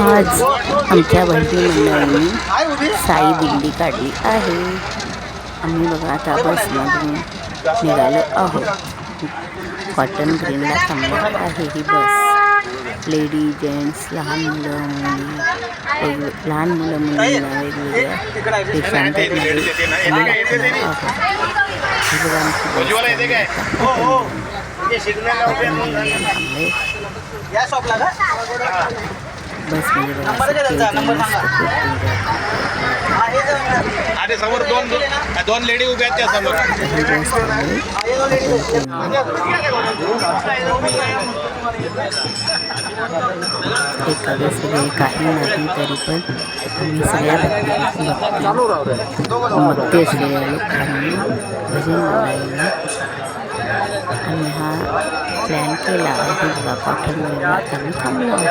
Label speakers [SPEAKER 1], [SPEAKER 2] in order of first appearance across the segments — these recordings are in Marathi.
[SPEAKER 1] आज आमच्या बहिणी मंडळींनी साई दिंडी काढली आहे. आम्ही बघा आता बसमधून निघालो आहोत. कॉटन ग्रीनला थांबणार आहे ही बस. लेडी जेंट्स लहान मुलं मुली लहान मुलं मुलींना वेगवेगळ्या दाखवणार आहोत. बस
[SPEAKER 2] या शॉपला का. आहे जाऊन.
[SPEAKER 3] अरे समोर दोन दोन लेडी उभ्या आहेत त्या समोर.
[SPEAKER 1] बस एखादं सगळे काही नाही तरी पण सगळ्या भक्ती असलेल्या लोकांनी भजन बोलायला आणि हा प्लॅन केला आहे बघा कॉटन आम्ही थांबलो आहे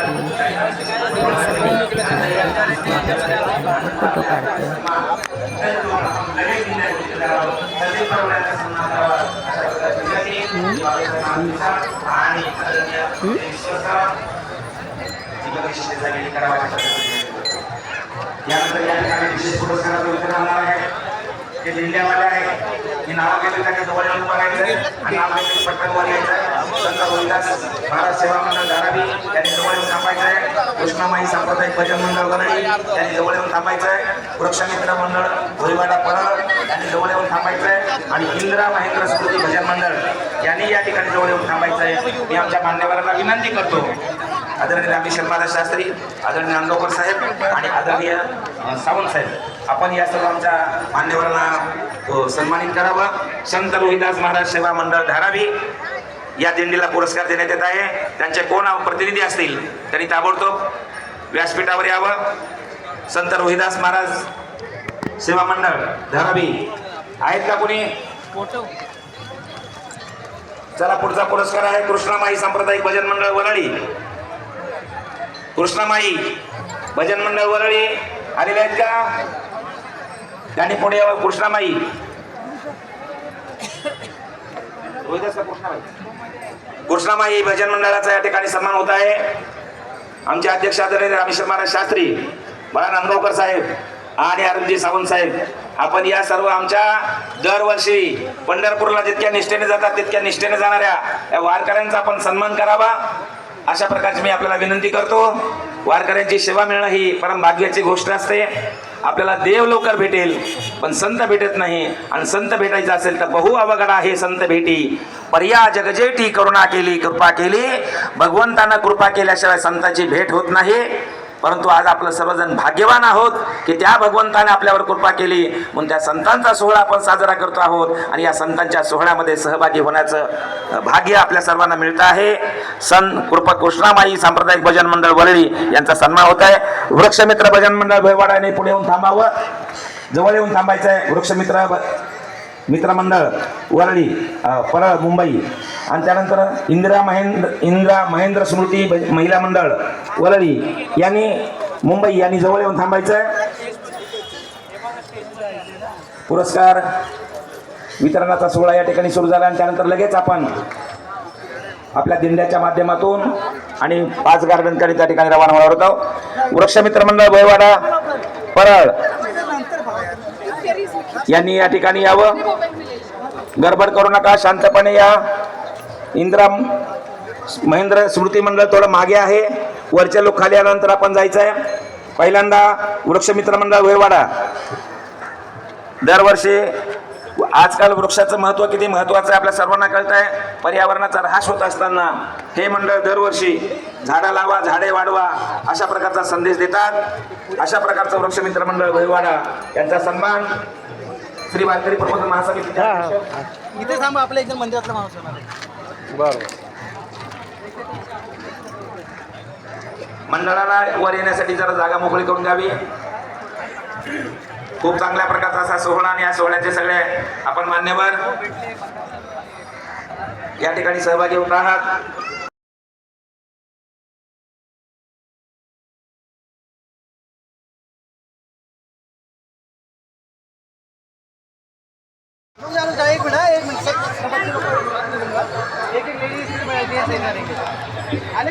[SPEAKER 1] तर सगळे इथे आहेत. इथे आपण सगळे फोटो काढतो
[SPEAKER 4] यानंतर या ठिकाणी विशेष पुरस्काराचं वितरण होणार आहे ते जिल्ह्यामध्ये आहे मी नाव घेतलं त्याच्याजवळ येऊन बघायचं आणि पटकन वर यायचं आहे. संत रोहिदास महाराज सेवा मंडळ धारावी त्यांनी जवळ येऊन थांबायचं आहे. कृष्णामाई सांप्रदायिक भजन मंडळ गरडी त्यांनी जवळ येऊन थांबायचं आहे. वृक्षमित्र मंडळ भोईवाडा परळ त्यांनी जवळ येऊन थांबायचं आहे. आणि इंदिरा महेंद्र स्मृती भजन मंडळ यांनी या ठिकाणी जवळ येऊन थांबायचं आहे. मी आमच्या मान्यवरांना विनंती करतो. आदरणीय रामेश्वर महाराज शास्त्री आदरणीय अंदोकर साहेब आणि आदरणीय सावंत साहेब आपण या सर्व आमच्या मान्यवरांना सन्मानित करावं. संत रोहिदास महाराज सेवा मंडळ धारावी या दिंडीला पुरस्कार देण्यात येत आहे. त्यांचे कोण प्रतिनिधी असतील त्यांनी ताबडतोब व्यासपीठावर यावं. संत रोहिदास महाराज सेवा मंडळ धारावी. आहेत का कोणी? चला पुढचा पुरस्कार आहे कृष्णामाई सांप्रदायिक भजन मंडळ वरळी. कृष्णामाई भजन मंडळ वरळी आलेले आहेत का? त्यांनी पुढे यावं कृष्णामाई. कृष्णामाई? कृष्णामाई भजन मंडळाचा या ठिकाणी सन्मान होत आहे. आमचे अध्यक्ष आदरणीय रामेश्वर महाराज शास्त्री बाळा नांदगावकर साहेब आणि अरुणजी सावंत साहेब आपण या सर्व आमच्या दरवर्षी पंढरपूरला जितक्या निष्ठेने जातात तितक्या निष्ठेने जाणाऱ्या या वारकऱ्यांचा आपण सन्मान करावा. अशा प्रकारची मी आपल्याला विनंती करतो. वारकऱ्यांची सेवा मिळणं ही परम भाग्याची गोष्ट असते. आपल्याला देव लवकर भेटेल पण संत भेटत नाही. आणि संत भेटायचं असेल तर बहु अवघड आहे संत भेटी. पर्या जगजेटी करुणा केली कृपा केली. भगवंतानं कृपा केल्याशिवाय संतांची भेट होत नाही. परंतु आज आपलं सर्वजण भाग्यवान आहोत की त्या भगवंताने आपल्यावर कृपा केली. म्हणून त्या संतांचा सोहळा आपण साजरा करतो आहोत आणि या संतांच्या सोहळ्यामध्ये सहभागी होण्याचं भाग्य आपल्या सर्वांना मिळतं आहे. सन कृपा कृष्णामाई सांप्रदायिक भजन मंडळ वरळी यांचा सन्मान होत आहे. वृक्षमित्र भजन मंडळ भयवाडाने पुढे येऊन थांबावं. जवळ येऊन थांबायचं आहे वृक्षमित्र मित्रमंडळ वरळी परळ मुंबई. आणि त्यानंतर इंदिरा महेंद्र इंदिरा महेंद्र स्मृती महिला मंडळ वरळी यांनी मुंबई यांनी जवळ येऊन थांबायचं आहे पुरस्कार वितरणाचा सोहळा या ठिकाणी सुरू झाला आणि त्यानंतर लगेच आपण आपल्या दिंड्याच्या माध्यमातून आणि पाच गार्डनकडे त्या ठिकाणी रवाना होणार होतो. वृक्षमित्र मंडळ भयवाडा परळ यांनी या ठिकाणी यावं. गडबड करू नका शांतपणे या. इंदिरा महेंद्र स्मृती मंडळ थोडं मागे आहे. वरचे लोक खाली आल्यानंतर आपण जायचं आहे पहिल्यांदा वृक्षमित्र मंडळ वेळवाडा दरवर्षी आजकाल वृक्षाचं महत्त्व किती महत्त्वाचं आहे आपल्या सर्वांना कळत आहे पर्यावरणाचा ऱ्हास होत असताना हे मंडळ दरवर्षी झाडं लावा झाडे वाढवा अशा प्रकारचा संदेश देतात. अशा प्रकारचं वृक्षमित्र मंडळ भैवाडा यांचा सन्मान श्री वारकरी प्रबोधन अध्यक्ष
[SPEAKER 2] इथे थांबा आपल्या एकदम मंदिरातला माणूस होणार
[SPEAKER 4] मंडळाला वर येण्यासाठी जरा जागा मोकळी करून द्यावी खूप चांगल्या प्रकारचा असा सोहळा आणि या सोहळ्याचे सगळे आपण मान्यवर या ठिकाणी सहभागी होत आहात
[SPEAKER 2] एक मिनिट. हा,